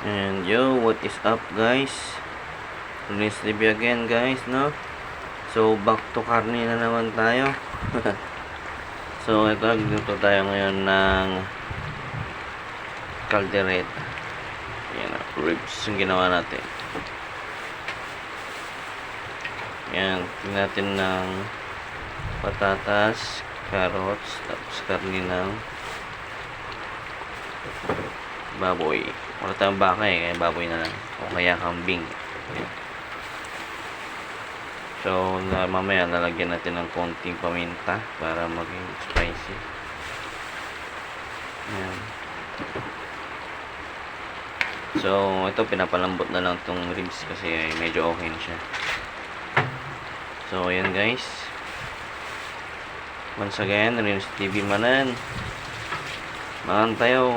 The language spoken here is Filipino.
And yo, what is up guys? Release review again guys, no? So, back to karne na naman tayo. so, ito, nagluto tayo ngayon ng caldereta. Yan, ribs yung ginawa natin. Yan, tingnan natin ng patatas, carrots, tapos karne ng baboy. Wala tayong baka eh, kaya baboy na lang. O kaya kambing. So, na, mamaya lalagyan natin ng konting paminta para maging spicy. Yan. So, ito pinapalambot na lang tong ribs kasi ay medyo okay na siya. So, ayan guys. Once again, Rims TV Manan. Manan tayo.